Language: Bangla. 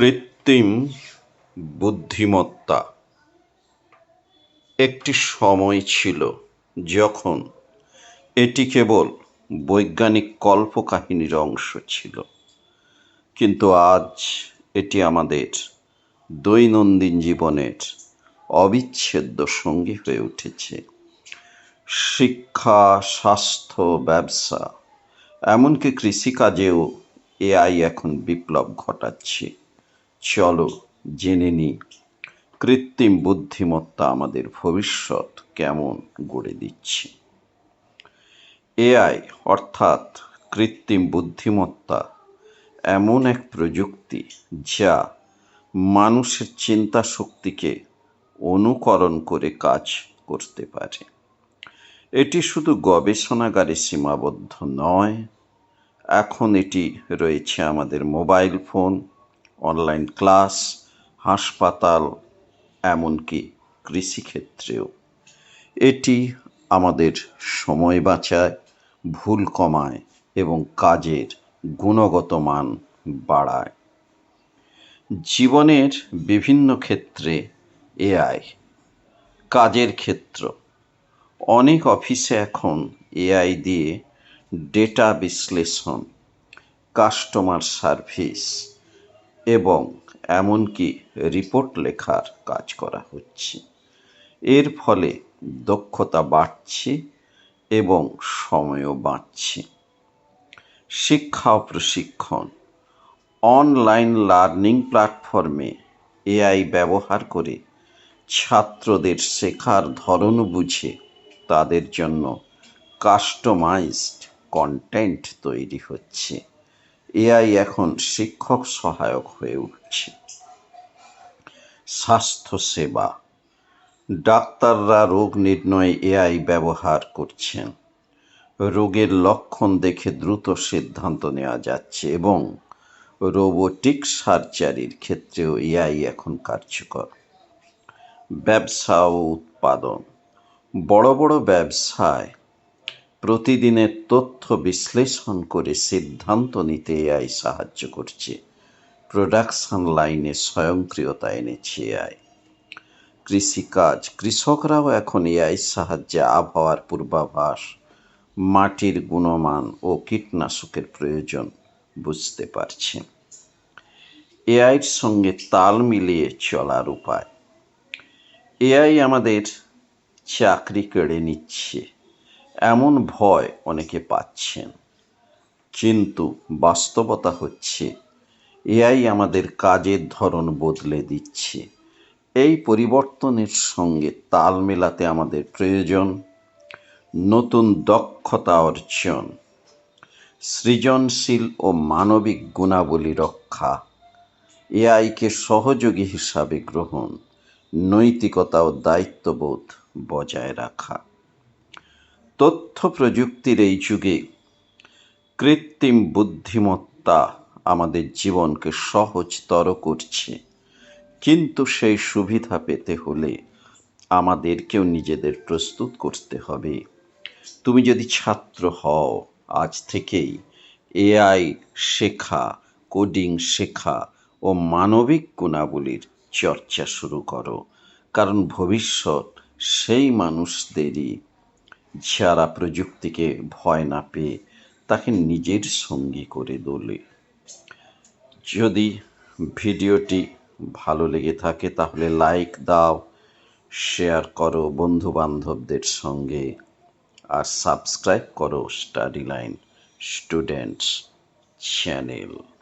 কৃত্রিম বুদ্ধিমত্তা। একটি সময় ছিল যখন এটি কেবল বৈজ্ঞানিক কল্পকাহিনীর অংশ ছিল। কিন্তু আজ এটি আমাদের দৈনন্দিন জীবনের অবিচ্ছেদ্য সঙ্গী হয়ে উঠেছে। শিক্ষা, স্বাস্থ্য, ব্যবসা, এমনকি কৃষিকাজেও এআই এখন বিপ্লব ঘটাচ্ছে। চলো জেনে নিই কৃত্রিম বুদ্ধিমত্তা আমাদের ভবিষ্যৎ কেমন গড়ে দিচ্ছে? এআই অর্থাৎ কৃত্রিম বুদ্ধিমত্তা এমন এক প্রযুক্তি যা মানুষের চিন্তা শক্তিকে অনুকরণ করে কাজ করতে পারে। এটি শুধু গবেষণাগারে সীমাবদ্ধ নয়, এখন এটি রয়েছে আমাদের মোবাইল ফোন অনলাইন ক্লাস হাসপাতাল, এমনকি কৃষিক্ষেত্রেও। এটি আমাদের সময় বাঁচায়, ভুল কমায় এবং কাজের গুণগত মান বাড়ায়। জীবনের বিভিন্ন ক্ষেত্রে এআই কাজের ক্ষেত্র। অনেক অফিসে এখন এআই দিয়ে ডেটা বিশ্লেষণ, কাস্টমার সার্ভিস এবং এমনকি রিপোর্ট লেখার কাজ করা হচ্ছে। এর ফলে দক্ষতা বাড়ছে এবং সময়ও বাঁচছে শিক্ষা ও প্রশিক্ষণ, অনলাইন লার্নিং প্ল্যাটফর্মে এআই ব্যবহার করে ছাত্রদের শেখার ধরন বুঝে তাদের জন্য কাস্টমাইজড কন্টেন্ট তৈরি হচ্ছে। এআই এখন শিক্ষক সহায়ক হয়ে উঠছে। স্বাস্থ্যসেবা। ডাক্তাররা রোগ নির্ণয়ে এআই ব্যবহার করছেন। রোগের লক্ষণ দেখে দ্রুত সিদ্ধান্ত নেওয়া যাচ্ছে এবং রোবোটিক সার্জারির ক্ষেত্রেও এআই এখন কার্যকর। ব্যবসা ও উৎপাদন। বড় বড় ব্যবসায় প্রতিদিনের তথ্য বিশ্লেষণ করে সিদ্ধান্ত নিতে এআই সাহায্য করছে। প্রোডাকশন লাইনে স্বয়ংক্রিয়তা এনেছে এআই। কৃষিকাজ, কৃষকরাও এখন এআই সাহায্যে আবহাওয়ার পূর্বাভাস, মাটির গুণমান ও কীটনাশকের প্রয়োজন বুঝতে পারছেন। এআইয়ের সঙ্গে তাল মিলিয়ে চলার উপায়। এআই আমাদের চাকরি কেড়ে নিচ্ছে। এমন ভয় অনেকে পাচ্ছেন। কিন্তু বাস্তবতা হচ্ছে, এআই আমাদের কাজের ধরন বদলে দিচ্ছে। এই পরিবর্তনের সঙ্গে তাল মেলাতে আমাদের প্রয়োজন নতুন দক্ষতা অর্জন, সৃজনশীল ও মানবিক গুণাবলী রক্ষা, এআইকে সহযোগী হিসাবে গ্রহণ, নৈতিকতা ও দায়িত্ববোধ বজায় রাখা। তথ্য প্রযুক্তির এই যুগে কৃত্রিম বুদ্ধিমত্তা আমাদের জীবনকে সহজতর করছে। কিন্তু সেই সুবিধা পেতে হলে আমাদেরকেও নিজেদের প্রস্তুত করতে হবে। তুমি যদি ছাত্র হও, আজ থেকেই এআই শেখা, কোডিং শেখা ও মানবিক গুণাবলীর চর্চা শুরু করো। কারণ ভবিষ্যৎ সেই মানুষদেরই যারা প্রযুক্তিকে ভয় না পেয়ে তাকে নিজের সঙ্গী করে তোলে। যদি ভিডিওটি ভালো লেগে থাকে, তাহলে লাইক দাও, শেয়ার করো বন্ধু বান্ধবদের সঙ্গে, আর সাবস্ক্রাইব করো স্টাডি লাইন স্টুডেন্টস চ্যানেল।